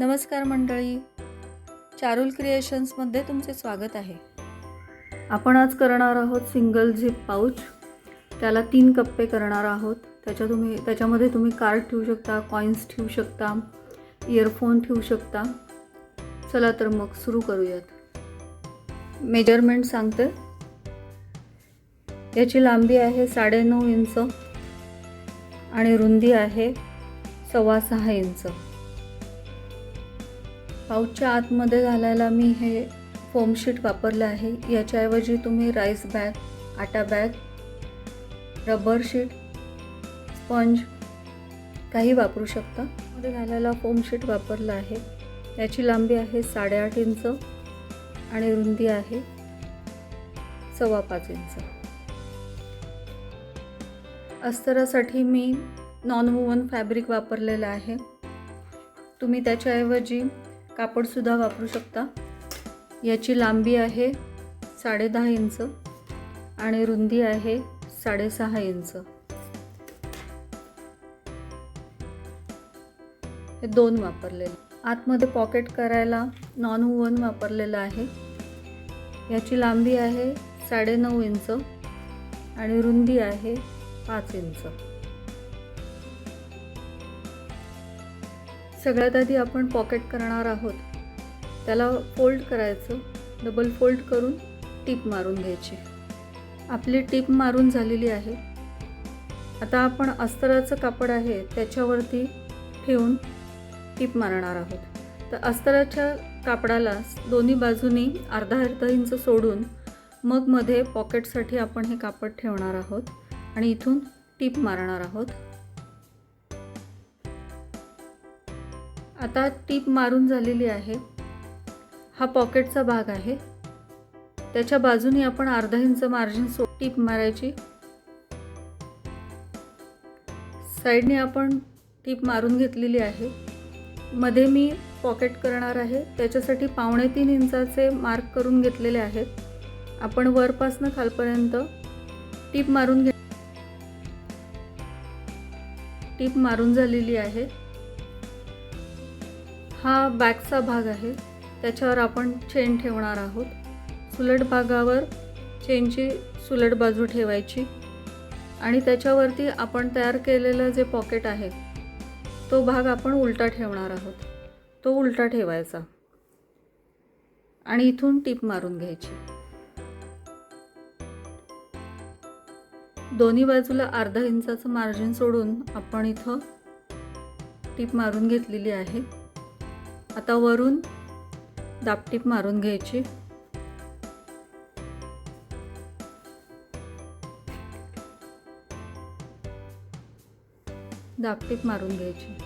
नमस्कार मंडळी. चारुल क्रिएशन्समध्ये तुमचे स्वागत आहे. आपण आज करणार आहोत सिंगल झिप पाऊच त्याला तीन कप्पे करणार आहोत. त्याच्या तुम्ही त्याच्यामध्ये तुम्ही कार्ड ठेवू शकता कॉईन्स ठेवू शकता इयरफोन ठेवू शकता. चला तर मग सुरू करूयात. मेजरमेंट सांगते. याची लांबी आहे साडेनऊ इंच आणि रुंदी आहे सव्वा सहा इंच. पाऊचच्या आतमध्ये घालायला मी हे फोमशीट वापरलं आहे. याच्याऐवजी तुम्ही राईस बॅग आटा बॅग रबर शीट स्पंज काही वापरू शकता. मध्ये घालायला फोमशीट वापरलं आहे. याची लांबी आहे साडेआठ इंच आणि रुंदी आहे सव्वा पाच इंच. अस्तरासाठी मी नॉन वुवन फॅब्रिक वापरलेलं आहे. तुम्ही त्याच्याऐवजी कापडसुद्धा वापरू शकता. याची लांबी आहे साडेदहा इंच आणि रुंदी आहे साडेसहा इंच. हे दोन वापरलेले. आतमध्ये पॉकेट करायला नॉन वुवन वापरलेलं आहे. याची लांबी आहे साडेनऊ इंच आणि रुंदी आहे पाच इंच. सगळ्यात आधी आपण पॉकेट करणार आहोत. त्याला फोल्ड करायचं. डबल फोल्ड करून टीप मारून घ्यायची. आपली टीप मारून झालेली आहे. आता आपण अस्तराचं कापड आहे त्याच्यावरती ठेवून टीप मारणार आहोत. तर अस्तराच्या कापडाला दोन्ही बाजूनी अर्धा अर्धा इंच सोडून मग मध्ये पॉकेटसाठी आपण हे कापड ठेवणार आहोत. आणि इथून टीप मारणार आहोत. आता टीप मारून झालेली आहे. हा पॉकेटचा भाग आहे. त्याच्या बाजूने आपण अर्धा इंच मार्जिन सो टीप मारायची. साईडने आपण टीप मारून घेतलेली आहे. मध्ये मी पॉकेट करणार आहे. त्याच्यासाठी पावणे तीन इंचाचे मार्क करून घेतलेले आहेत. आपण वरपासनं खालपर्यंत टीप मारून घे टीप मारून झालेली आहे. हा बॅकचा भाग आहे. त्याच्यावर आपण चेन ठेवणार आहोत. सुलट भागावर चेनची सुलट बाजू ठेवायची आणि त्याच्यावरती आपण तयार केलेलं जे पॉकेट आहे तो भाग आपण उलटा ठेवणार आहोत. तो उलटा ठेवायचा. आणि इथून टीप मारून घ्यायची. दोन्ही बाजूला अर्धा इंचाचं मार्जिन सोडून आपण इथं टीप मारून घेतलेली आहे. आता वरून दापटीप मारून घ्यायची. दापटीप मारून घ्यायची.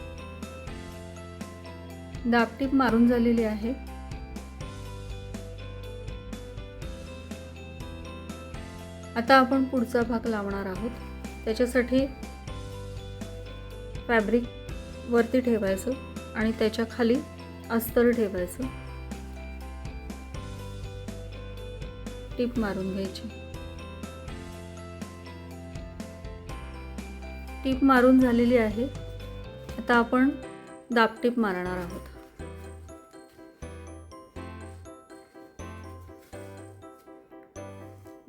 दापटीप मारून झालेली आहे. आता आपण पुढचा भाग लावणार आहोत. त्याच्यासाठी फॅब्रिक वरती ठेवायचं आणि त्याच्याखाली अस्तर ठेवायचं. टीप मारून घ्यायची. टीप मारून झालेली आहे. आता आपण दाबटीप मारणार आहोत.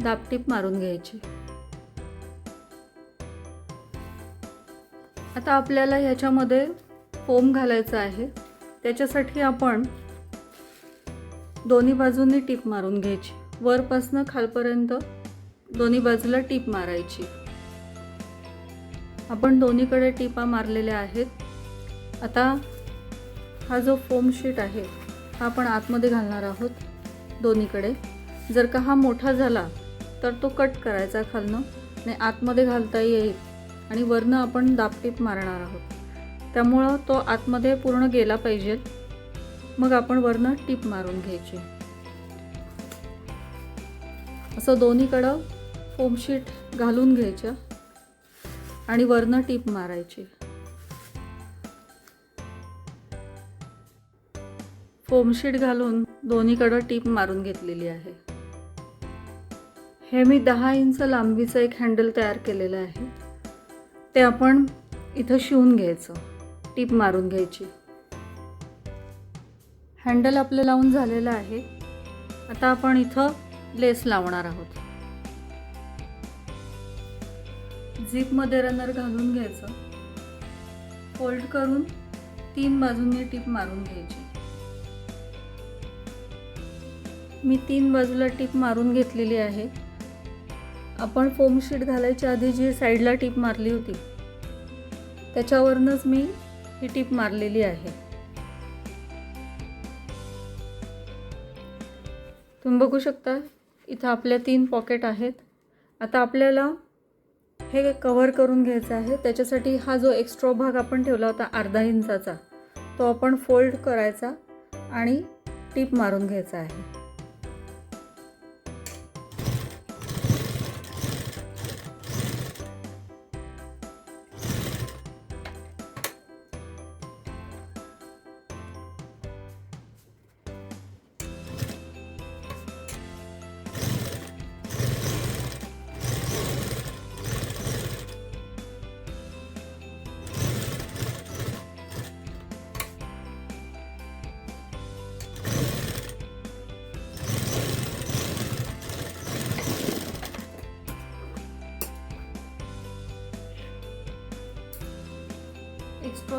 दाबटीप मारून घ्यायची. आता आपल्याला ह्याच्यामध्ये फोम घालायचा आहे. त्याच्यासाठी आपण दोन्ही बाजूंनी टीप मारून घ्यायची. वरपासनं खालपर्यंत दोन्ही बाजूला टीप मारायची. आपण दोन्हीकडे टिपा मारलेल्या आहेत. आता हा जो फोम शीट आहे हा आपण आतमध्ये घालणार आहोत दोन्हीकडे. जर का हा मोठा झाला तर तो कट करायचा खालनं आणि आतमध्ये घालता येईल आणि वरनं आपण दापटीप मारणार आहोत. त्यामुळं तो आतमध्ये पूर्ण गेला पाहिजे. मग आपण वरनं टीप मारून घ्यायची. असं दोन्हीकडं फोमशीट घालून घ्यायच्या आणि वरनं टीप मारायची. फोमशीट घालून दोन्हीकडं टीप मारून घेतलेली आहे. हे मी दहा इंच लांबीचं एक हँडल तयार केलेलं आहे. ते आपण इथं शिवून घ्यायचं. टीप मारून घ्यायची. हँडल आपलं लावून झालेलं आहे. आता आपण इथं लेस लावणार आहोत. झिपमध्ये रनर घालून घ्यायचं. फोल्ड करून तीन बाजूंनी टीप मारून घ्यायची. मी तीन बाजूला टीप मारून घेतलेली आहे. आपण फोम शीट घालायच्या आधी जी साईडला टीप मारली होती त्याच्यावरूनच मी ही टीप मारलेली आहे. तुम्ही बघू शकता इथं आपल्या तीन पॉकेट आहेत. आता आपल्याला हे कवर करून घ्यायचं आहे. त्याच्यासाठी हा जो एक्स्ट्रा भाग आपण ठेवला होता अर्धा इंचाचा तो आपण फोल्ड करायचा आणि टीप मारून घ्यायचा आहे.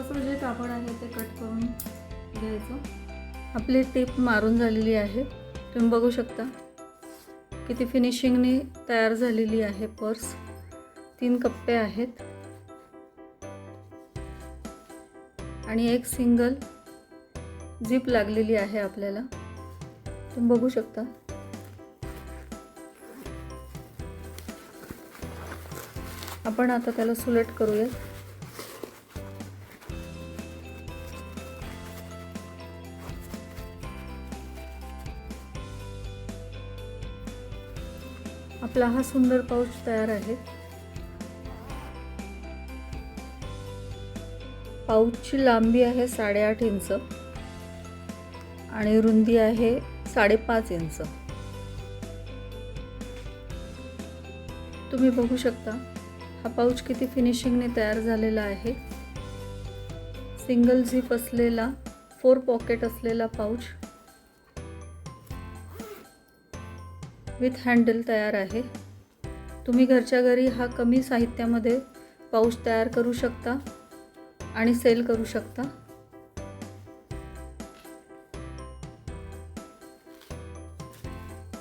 थोडंसं जे कापड आहे ते कट करून घ्यायचं. आपली टीप मारून झालेली आहे. तुम्ही बघू शकता किती फिनिशिंगने तयार झालेली आहे पर्स. तीन कप्पे आहेत. आणि एक सिंगल जीप लागलेली आहे आपल्याला. तुम्ही बघू शकता. आपण आता त्याला सुलट करूयात. आपला हा सुंदर पाऊच तयार आहे. पाऊचची लांबी आहे साडेआठ इंच आणि रुंदी आहे साडेपाच इंच. तुम्ही बघू शकता हा पाऊच किती फिनिशिंगने तयार झालेला आहे. सिंगल झिप असलेला फोर पॉकेट असलेला पाऊच विथ हँडल तयार आहे. तुम्ही घरच्या घरी हा कमी साहित्यामध्ये पाऊच तयार करू शकता आणि सेल करू शकता.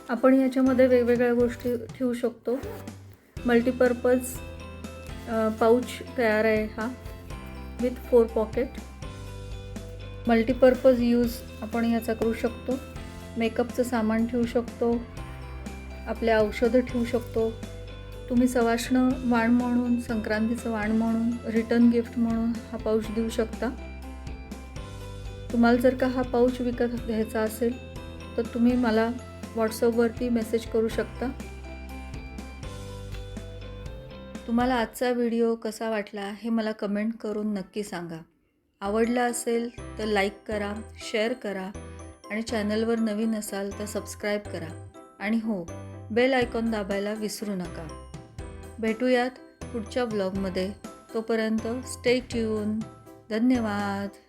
आपण याच्यामध्ये वेगवेगळ्या गोष्टी ठेवू शकतो. मल्टीपर्पज पाऊच तयार आहे हा with four pocket. Multipurpose use आपण याचा करू शकतो. मेकअपचं सामान ठेवू शकतो. आपले औषधं ठेवू शकतो. तुम्ही सवाष्ण वाण म्हणून संक्रांतीचं वाण म्हणून रिटर्न गिफ्ट म्हणून हा पाऊच देऊ शकता. तुम्हाला जर का हा पाऊच विकत घ्यायचा असेल तर तुम्ही मला व्हॉट्सअपवरती मेसेज करू शकता. तुम्हाला आजचा व्हिडिओ कसा वाटला हे मला कमेंट करून नक्की सांगा. आवडला असेल तर लाईक करा शेअर करा आणि चॅनलवर नवीन असाल तर सबस्क्राईब करा. आणि हो बेल आयकॉन दाबायला विसरू नका. भेटूयात पुढच्या ब्लॉगमध्ये. तोपर्यंत स्टे ट्यून धन्यवाद.